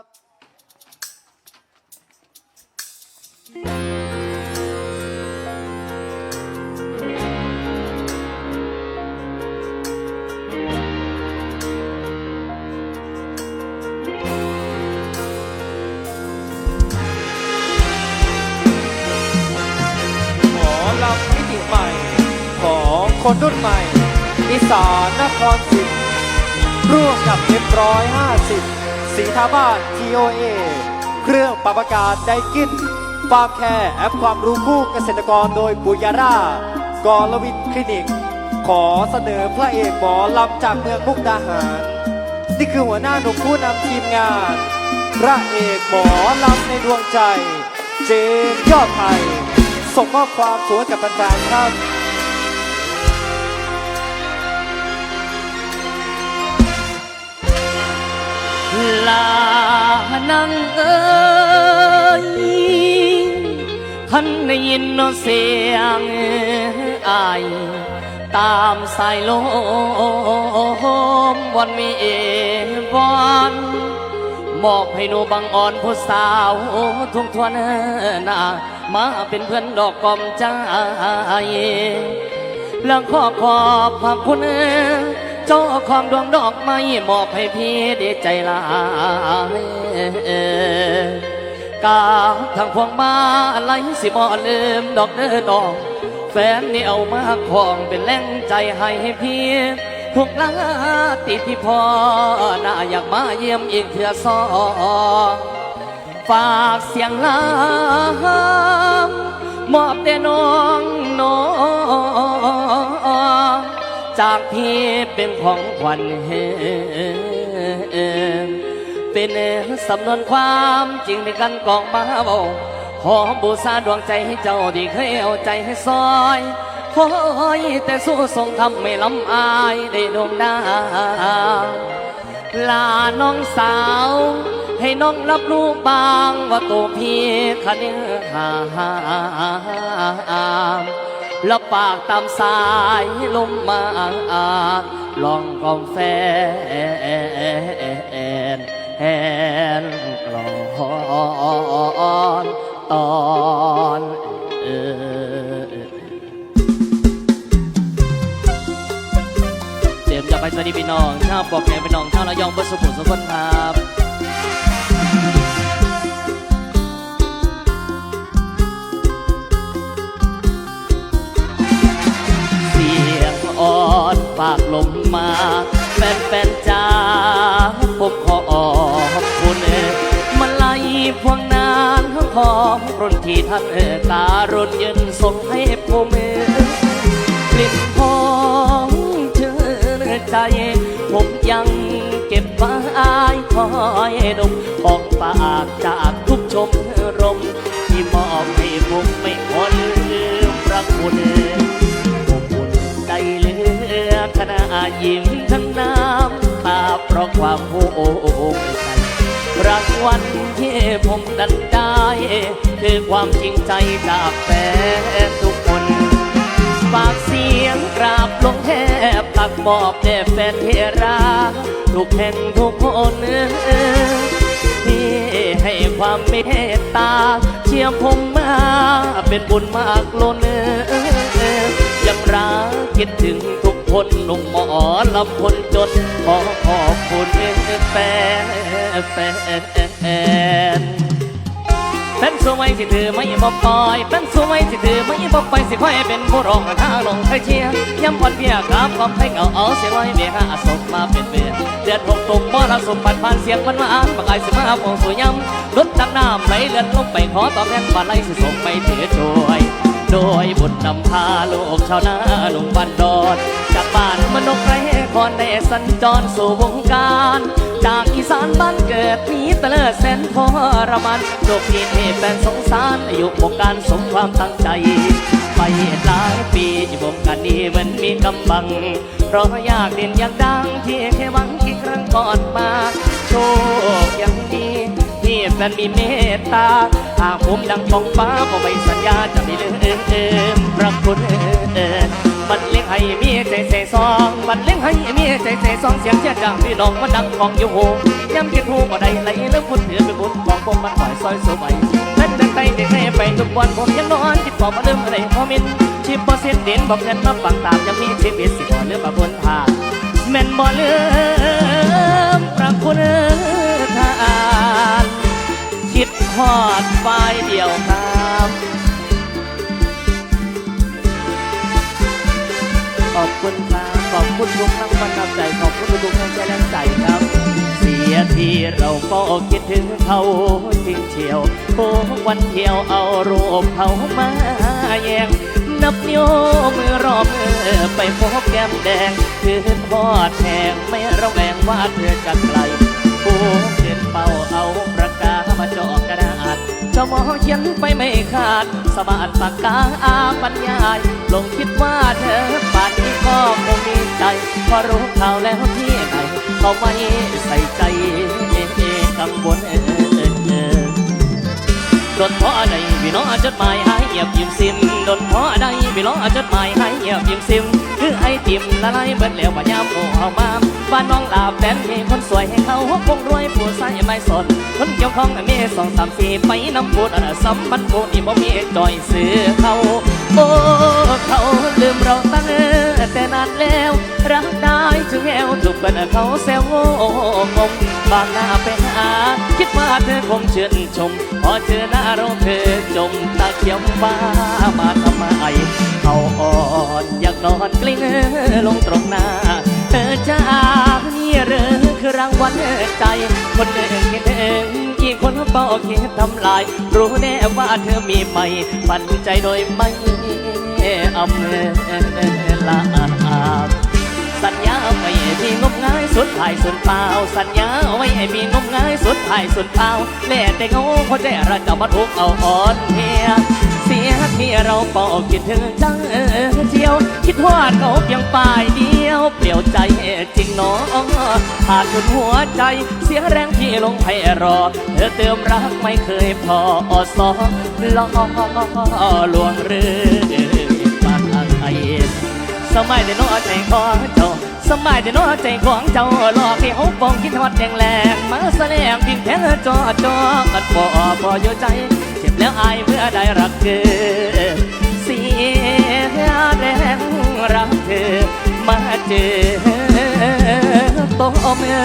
หมอลำมิติใหม่ของคนรุ่นใหม่ อีสานนครศรีร่วมกับ F150 สี สีทาบ้าน TOA เครื่องปรับอากาศไดกินฟาร์มแคร์แอปความรู้คู่เกษตรกรโดยปุยาร่ากอลวินคลินิก ขอเสนอพระเอกหมอลำจากเมืองมุกดาหาร นี่คือหัวหน้าหนุ่มผู้นำทีมงาน พระเอกหมอลำในดวงใจ เจมยอดไทยส่งมอบความสวยกับแฟนๆครับ ลานังเอ้ยคันได้ยินนเสียงอายตามสายลมวันมีเอวันมอบให้หนูบังอ่อนผู้สาวทุกทวนนามาเป็นเพื่อนดอกกอมใจแล้วขอขอบพระคุณ จ้าของดวงดอกไม้มอบให้พี่ด้ใจลายกาทางพวงมาไหลสิบ่ลืมดอกเด้อดอกแฟนนี่เอามาของเป็นแรงใจให้พี่ทุกลาติดที่พอน่าอยากมาเยี่ยมอีกเถื่อสอฝากเสียงลามมอบแต่น้องน้อง จากพี่เป็นของขวัญเป็นสำนวนความจริงในกันกองมาเบาขอบูชาดวงใจให้เจ้าที่เคยเอาใจให้ซอยขอให้แต่สู้ทรงทำไม่ลำอายได้ดวงดาวลาน้องสาว ให้น้องรับรู้บางว่าตัวพี่คันหาหาม ล้วปากตามสายลมมาลองกอมแฟนแอนกลอนตอนเออเตรียมจะไปสวัสดีพี่น้องชาวบอกแม่พี่น้องชาวระยองบนสุขุมสุขนครับากลมมาแฟนแฟนๆจ้าผมขอขอบคุณมาไล่พวงนานของรุ่นที่ท่านการุณยืนส่งให้ผมเอกลิ่นหอมชื่นใจ ผมยังเก็บไว้คอยดมของปากจากทุกชมรม ที่มอบให้ผมไม่ขอลืมพระคุณผม ยิ้มทั้งน้ำตาเพราะความภูมิใจรางวัลที่ผมดันได้ คือความจริงใจจากแฟนทุกคนฝากเสียงกราบลงแทบตักบอกแด่แฟนเทราทุกแห่งทุกคนที่ให้ความเมตตา เชียร์ผมมาเป็นบุญมากล้นยังรักคิดถึงทุก คนหนุ่มหมอลำคนจนขอขอบคุณแฟนแฟนเป็นสวยสิถือไม่บอกปล่อยเป็นสวยสิถือไม่บอกไปสิค่อยเป็นผู้รองข้าลงเคยเชียร์ย้ำวันเพียครับความให้เงาเอาเสียร้อยเมียข้าสมมาเป็นเมียเดือดหกตุ่มบ่ละสมบัติผ่านเสียงมันมาอ่านปากไอสิมาฟองสวยย้ำรถตักน้ำไหลเลือนลงไปขอตอบแทนบาไลสิส่งไปถือช่วยโดยบุญนำพาลูกชาวนาลงบันดอน จากบ้านมนกไรคอนได้สัญจรสู่วงการ จากอีสานบ้านเกิดหนีตะเลิดแสนทรมานโลกที่ให้แฟนสงสารอายุวงการสมความตั้งใจ ไปหลายปีอยู่วงการนี้มันมีกำบัง เพราะอยากเด่นอยากดังที่แค่หวังกี่ครั้งก่อนมา โชคยังดีที่แฟนมีเมตตาหากผมดังทองฟ้าก็ไม่สัญญาจะไม่ลืมพระคุณ บันเลี้ยงให้มีใจใจซองบันเลี้ยงให้มีใจใจซองเสียงเชียร์จากพี่น้องมันดังของอยู่หูย้ำคิดหูบ่ได้ไหลแล้วพูดถือเป็นบุญของผมมันปล่อยซอยสวยเล่นแต่ไต่แต่ให้ไปทุกวันผมยังนอนคิดพอมาเริ่มอะไรพอมินชีพพอเส้นเด่นบอกเงินมาฟังตามยังมีชีวิตสิบ่เลือมาบนทางแม่นบ่เลืมพระคุณทานคิดฮอดฝ่ายเดียวครั คุณครับขอบคุณทุกทั้งประทับใจขอบคุณทุกทั้งใจแรงใจครับ เสียทีเราก็คิดถึงเขาจริงเชียวโอ้วันเที่ยวเอารูปเขามาแยงนับนิ้วมือรอบมือไปพบแก้มแดง คืนพอดแทงไม่ระแวงว่าเธอจะไกล จ้ามองเขียนไปไม่ขาดสะบาดปากกาอาบรรยาลงคิดว่าเธอป่านนี้ก็คงมีใจพอรู้ข่าวแล้วที่ไหนเขาไม่ใส่ใจกังวลเออเออเออโดนเพราะใดพี่น้องจดหมายหายเงียบยิ้มซิมโดนเพราะใดพี่น้องจดหมายหายเงียบยิ้มซิมคือไอติมละลายเบิดแล้วมายามโอ้เอามาบ้านน้องลาบแฟนมีคนสวยให้เขาคงรวยผู้ใส่ไม่สน คนเกี่ยวข้องมีสองสามสี่ไปน้ำพูดอะสัมมันพูดอีบ่มีจอยซื้อเขาโอ้เขาลืมเราตั้งแต่นานแล้ว รักได้ถึงแอวถูกเปิดเขาแซวงงบางหน้าไปหา คิดว่าเธอคงเชื่นชม พอเจอหน้าเราเธอจมตาเขียวฟ้ามาทำไมเขาอ่อนอยากนอนกลิ้งลงตรงหน้า เธอจ้านี่หรือคือ รางวัลใจ คนหนึ่งคิดเองอีกคนเป่าคิดทำลาย รู้แน่ว่าเธอมีใหม่ฝันใจโดยไม่อำลาสัญญาไว้ให้พี่งมงายสุดท้ายสุดเปล่า สัญญาไว้ให้พี่งมงายสุดท้ายสุดเปล่าแล่แต่เงาเขาใจเราจะมาทุกเอาอ่อนเพีย สียที่เราป่าคิดถึงจังเออเดียว คิดว่าเขาเพียงฝ่ายเดียวเปลี่ยวใจจริงหนอขาดจนหัวใจเสียแรงที่ลงให้รอ เธอเติมรักไม่เคยพอสอล่อลวงเรื่องปานไทยสมัยเดโนใจขอเจ้า สบายเดโนใจของเจ้าหลอกให้เขาปองคิดฮอดแดงแรงมาแสดงพิงแทงจอจอกันบ่พออยู่ใจเจ็บแล้วอายเมื่อได้รักเธอเสียแรงรักเธอมาเจอตัวเมื่อ